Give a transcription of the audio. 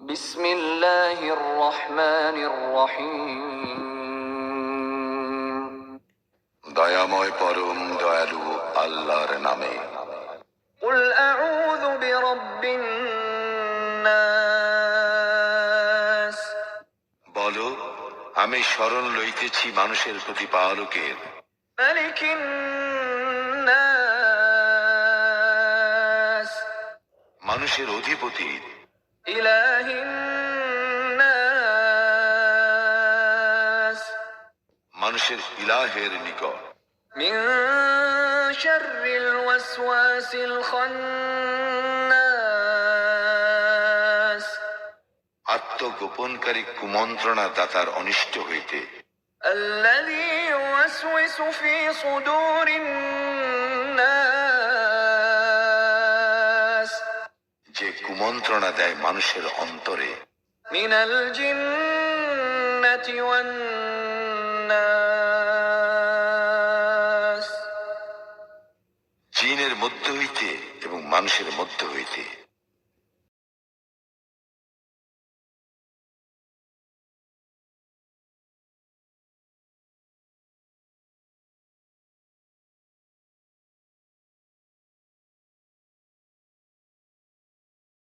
بسم الله الرحمن الرحيم দয়াময় পরম দয়ালু আল্লাহর নামে قل أعوذ برب الناس বলো আমি স্মরণ লইতেছি মানুষের প্রতিপালকের ملك الناس মানুষের অধিপতি إله الناس মানুষের ইলাহের নিকট من شر الوسواس الخناس আত্মগোপনকারী কুমন্ত্রণা দাতার অনিষ্ট হইতে الذي يوسوس في صدور الناس মন্ত্রণা দেয় মানুষের অন্তরে। জিনের মধ্য হইতে এবং মানুষের মধ্য হইতে।